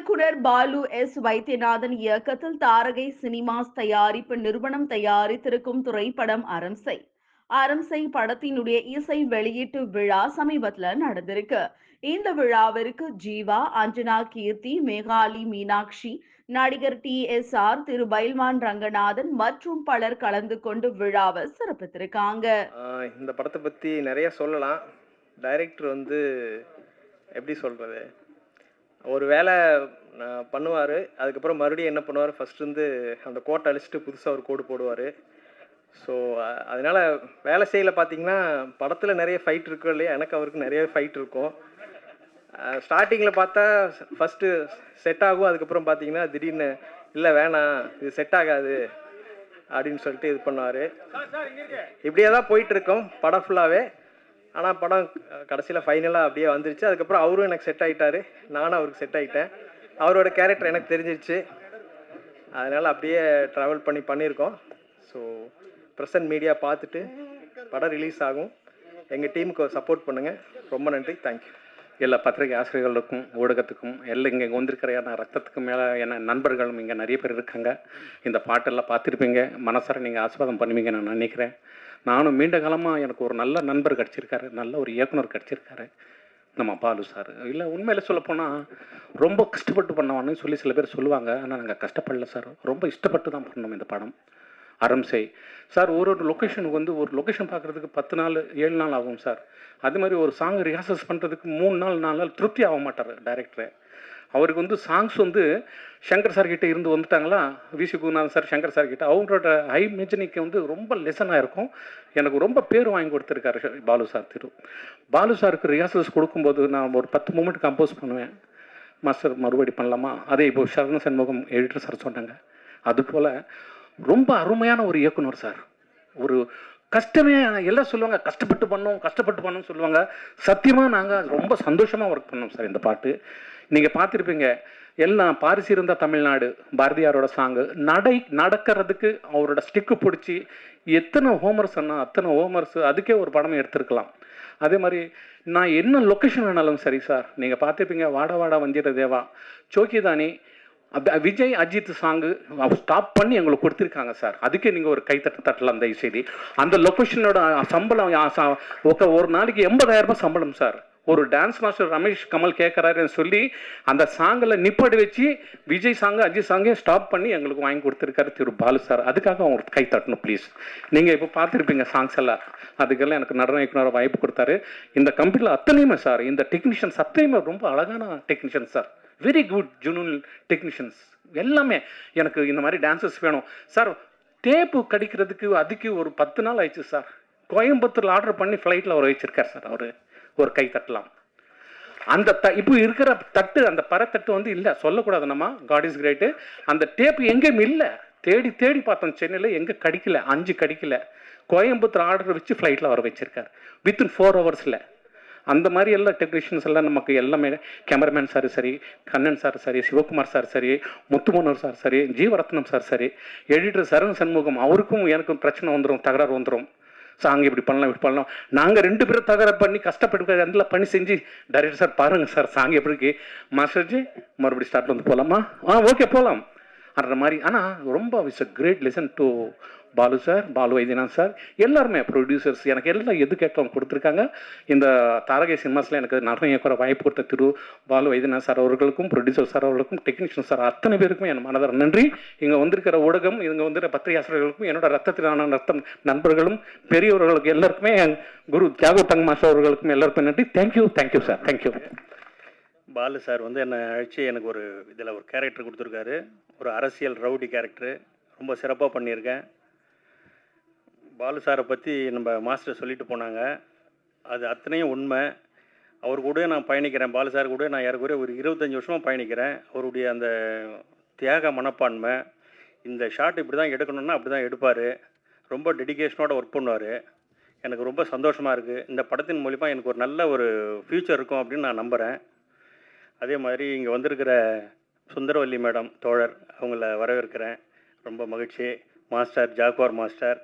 இயக்குனர் பாலு எஸ் வைத்தியநாதன் இயக்கத்தில் தாரகை சினிமாஸ் தயாரிப்பு நிறுவனம் தயாரித்திருக்கும் திரைப்படம் அரம்சை அரம்சை படத்தினுடைய இசை வெளியீட்டு விழா சமீபத்துல நடந்திருக்கு. இந்த விழாவிற்கு ஜீவா அஞ்சனா கீர்த்தி மேகாலி மீனாட்சி நடிகர் T S R Thiru Pailwan Ranganathan மற்றும் பலர் கலந்து கொண்டு விழாவை சிறப்பித்திருக்காங்க. இந்த படத்தை பத்தி நிறைய சொல்லலாம். டைரக்டர் வந்து எப்படி சொல்றது? ஒரு வேலை பண்ணுவார். அதுக்கப்புறம் மறுபடியும் என்ன பண்ணுவார்? ஃபர்ஸ்ட் வந்து அந்த கோட்டை அழிச்சிட்டு புதுசாக ஒரு கோடு போடுவார். ஸோ அதனால் வேலை செய்யல பார்த்தீங்கன்னா படத்தில் நிறைய ஃபைட் இருக்கும் இல்லையா? எனக்கு அவருக்கு நிறைய ஃபைட் இருக்கும். ஸ்டார்டிங்கில் பார்த்தா ஃபஸ்ட்டு செட் ஆகும். அதுக்கப்புறம் பார்த்தீங்கன்னா திடீர்னு இல்லை வேணாம். இது செட் ஆகாது. அப்படின்னு சொல்லிட்டு இது பண்ணுவார். இப்படியே தான் போயிட்டு இருக்கோம். படம் ஃபுல்லாகவே ஆனால் படம் கடைசியில் ஃபைனலாக அப்படியே வந்துருச்சு. அதுக்கப்புறம் அவரும் எனக்கு செட் ஆகிட்டாரு நானும் அவருக்கு செட் ஆகிட்டேன் அவரோட கேரக்டர் எனக்கு தெரிஞ்சிருச்சு. அதனால் அப்படியே ட்ராவல் பண்ணி பண்ணியிருக்கோம். ஸோ ப்ரெசன்ட் மீடியா பார்த்துட்டு படம் ரிலீஸ் ஆகும். எங்கள் டீமுக்கு சப்போர்ட் பண்ணுங்கள் ரொம்ப நன்றி. தேங்க்யூ எல்லா பத்திரிகை ஆசிரியர்களுக்கும் ஊடகத்துக்கும் எல்லாம் இங்கே வந்திருக்கிற ஏன்னா ரத்தத்துக்கு மேலே என்ன நண்பர்களும் இங்கே நிறைய பேர் இருக்காங்க. இந்த பாட்டெல்லாம் பார்த்துருப்பீங்க. மனசார நீங்கள் ஆஸ்வாதம் பண்ணுவீங்க நான் நினைக்கிறேன். நானும் நீண்ட காலமாக எனக்கு ஒரு நல்ல நண்பர் கிடச்சிருக்காரு. நல்ல ஒரு இயக்குனர் கிடச்சிருக்காரு. நம்ம பாலு சார் இல்லை உண்மையில் சொல்லப்போனால் ரொம்ப கஷ்டப்பட்டு பண்ணவான்னு சொல்லி சில பேர் சொல்லுவாங்க. ஆனால் நாங்கள் கஷ்டப்படல சார் ரொம்ப இஷ்டப்பட்டு தான் பண்ணோம் இந்த படம். அரம்சை சார் ஒரு ஒரு லொக்கேஷனுக்கு வந்து ஒரு லொக்கேஷன் பார்க்குறதுக்கு பத்து நாள் ஏழு நாள் ஆகும் சார். அது மாதிரி ஒரு சாங் ரிஹர்சல்ஸ் பண்ணுறதுக்கு மூணு நாள் நாலு நாள் திருப்தி ஆக மாட்டார் டைரக்டரை அவருக்கு வந்து சாங்ஸ் வந்து சங்கர் சார் கிட்டே இருந்து வந்துட்டாங்களா? VC Gurunathan sir Shankar sir கிட்ட. அவங்களோட ஹை மெஜனிக்கு வந்து ரொம்ப லெசனாக இருக்கும். எனக்கு ரொம்ப பேர் வாங்கி கொடுத்துருக்காரு பாலு சார் திரு. பாலு சாருக்கு ரிஹர்சல்ஸ் கொடுக்கும்போது நான் ஒரு பத்து மூமெண்ட் கம்போஸ் பண்ணுவேன். மாஸ்டர் மறுபடி பண்ணலாமா? அதே இப்போ சரண சண்முகம் எடிட்டர் சார் சொன்னாங்க. அதுபோல் ரொம்ப அருமையான ஒரு இயக்குனர் சார். ஒரு கஷ்டமே எல்லாம் சொல்லுவாங்க கஷ்டப்பட்டு பண்ணோம் கஷ்டப்பட்டு பண்ணோம்னு சொல்லுவாங்க. சத்தியமாக நாங்கள் ரொம்ப சந்தோஷமாக ஒர்க் பண்ணோம் சார் இந்த பாட்டு. நீங்கள் பார்த்துருப்பீங்க எல்லாம் பாரிசி இருந்த தமிழ்நாடு பாரதியாரோட சாங்கு நடை நடக்கிறதுக்கு அவரோட ஸ்டிக்கு பிடிச்சி எத்தனை ஹோமர்ஸ் சொன்னால் அத்தனை ஹோமர்ஸ் அதுக்கே ஒரு படம் எடுத்திருக்கலாம். அதே மாதிரி நான் என்ன லொக்கேஷன் வேணாலும் சரி சார். நீங்கள் பார்த்துருப்பீங்க வாடா வாடா வஞ்சிர தேவா சோக்கிதானி விஜய் அஜித் சாங்கு ஸ்டாப் பண்ணி எங்களுக்கு கொடுத்துருக்காங்க சார் அதுக்கே நீங்கள் ஒரு கைத்தட்ட தட்டலாம் தயவுசெய்து. அந்த லொக்கேஷனோட சம்பளம் ஒரு நாளைக்கு எண்பதாயிரம் ரூபாய் சம்பளம் சார் ஒரு டான்ஸ் மாஸ்டர் ரமேஷ் கமல் கேட்குறாருன்னு சொல்லி அந்த சாங்கில் நிப்படி வச்சு விஜய் சாங்கு அஜித் சாங்கே ஸ்டாப் பண்ணி எங்களுக்கு வாங்கி கொடுத்துருக்காரு திரு பாலு சார் அதுக்காக அவர் கை தட்டணும் ப்ளீஸ் நீங்கள் இப்போ பார்த்துருப்பீங்க சாங்ஸ் எல்லாம். அதுக்கெல்லாம் எனக்கு நடன இயக்குனர் வாய்ப்பு கொடுத்தாரு. இந்த கம்பெனியில் அத்தனையுமே சார் இந்த டெக்னீஷியன்ஸ் அத்தனையுமே ரொம்ப அழகான technician sir very good Junoon technicians எல்லாமே எனக்கு இந்த மாதிரி டான்சர்ஸ் வேணும். சார் டேப்பு கடிக்கிறதுக்கு அதுக்கு ஒரு பத்து நாள் ஆயிடுச்சு சார் கோயம்புத்தூரில் ஆர்டர் பண்ணி ஃப்ளைட்டில் அவர் வச்சுருக்கார் சார் அவர் ஒரு கை தட்டலாம். அந்த த இப்போ இருக்கிற தட்டு அந்த பறத்தட்டு வந்து இல்லை சொல்லக்கூடாது நம்ம. காட் இஸ் கிரேட்டு அந்த டேப் எங்கேயும் இல்லை. தேடி தேடி பார்த்தோம் சென்னையில் எங்கே கடிக்கல அஞ்சு கடிக்கல. கோயம்புத்தூர் ஆர்டர் வச்சு ஃப்ளைட்டில் அவர் வச்சுருக்கார். வித்தின் ஃபோர் ஹவர்ஸில் அந்த மாதிரி எல்லாம் டெக்னீஷியன்ஸ் எல்லாம் நமக்கு எல்லாமே கேமராமேன் சார் சரி கண்ணன் சார் சரி சிவகுமார் சார் சரி முத்துமனோர் சார் சரி ஜீவரத்னம் சார் சரி எடிட்டர் சரண் சண்முகம் அவருக்கும் எனக்கும் பிரச்சனை வந்துடும் தகராறு வந்துடும் சாங் இப்படி பண்ணலாம் இப்படி பண்ணலாம். நாங்கள் ரெண்டு பேரும் தகராறு பண்ணி கஷ்டப்பட்டு அந்த பண்ணி செஞ்சு டைரக்டர் சார் பாருங்கள் சார் சாங் எப்படி இருக்கு? மாஸ்டர்ஜி மறுபடியும் ஸ்டார்ட் வந்து போகலாமா ஆ ஓகே போகலாம் அந்த மாதிரி. ஆனால் ரொம்ப it's a great lesson to Balu sir Balu Vaidyanath sir எல்லாருமே ப்ரொடியூசர்ஸ் எனக்கு எல்லாம் எது கேட்டவங்க கொடுத்துருக்காங்க. இந்த தாரகை சினிமாஸில் எனக்கு நிறைய இயக்குற வாய்ப்பு கொடுத்த திரு பாலு வைத்தியநாத் சார் அவர்களுக்கும் ப்ரொடியூசர் சார் அவர்களுக்கும் டெக்னீஷியன் சார் அத்தனை பேருக்கும் என் மனதார நன்றி. இங்கே வந்திருக்கிற ஊடகம் இங்கே வந்திருக்கிற பத்திரிகாசிரியர்களுக்கும் என்னோட ரத்தத்திலான ரத்தம் நண்பர்களும் பெரியவர்களுக்கு எல்லாருக்குமே என் குரு தியாகு தங் மாஸ்டர் அவர்களுக்கும் எல்லாருக்கும் நன்றி. Thank you thank you sir thank you Balu sir வந்து என்னை அழைச்சி எனக்கு ஒரு இதில் ஒரு கேரக்டர் கொடுத்துருக்காரு. ஒரு அரசியல் ரவுடி கேரக்டரு ரொம்ப சிறப்பாக பண்ணியிருக்கேன். பாலு சாரை பற்றி நம்ம மாஸ்டர் சொல்லிட்டு போனாங்க. அது அத்தனையும் உண்மை. அவர் கூட நான் பயணிக்கிறேன். பாலு சார் கூட நான் ஏறக்குறைய ஒரு இருபத்தஞ்சி வருஷமாக பயணிக்கிறேன். அவருடைய அந்த தியாக மனப்பான்மை இந்த ஷாட் இப்படி தான் எடுக்கணும்னா அப்படி தான் எடுப்பார். ரொம்ப டெடிக்கேஷனோட ஒர்க் பண்ணுவார். எனக்கு ரொம்ப சந்தோஷமாக இருக்குது இந்த படத்தின் மூலிமா எனக்கு ஒரு நல்ல ஒரு ஃப்யூச்சர் இருக்கும் அப்படின்னு நான் நம்புகிறேன் அதே மாதிரி இங்கே வந்திருக்கிற சுந்தரவல்லி மேடம் தோழர் அவங்கள வரவேற்கிறேன். ரொம்ப மகிழ்ச்சி. Master Jaguar master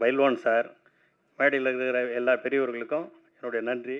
Pailwan sir மேடையில் இருக்கிற எல்லா பெரியவர்களுக்கும் என்னுடைய நன்றி.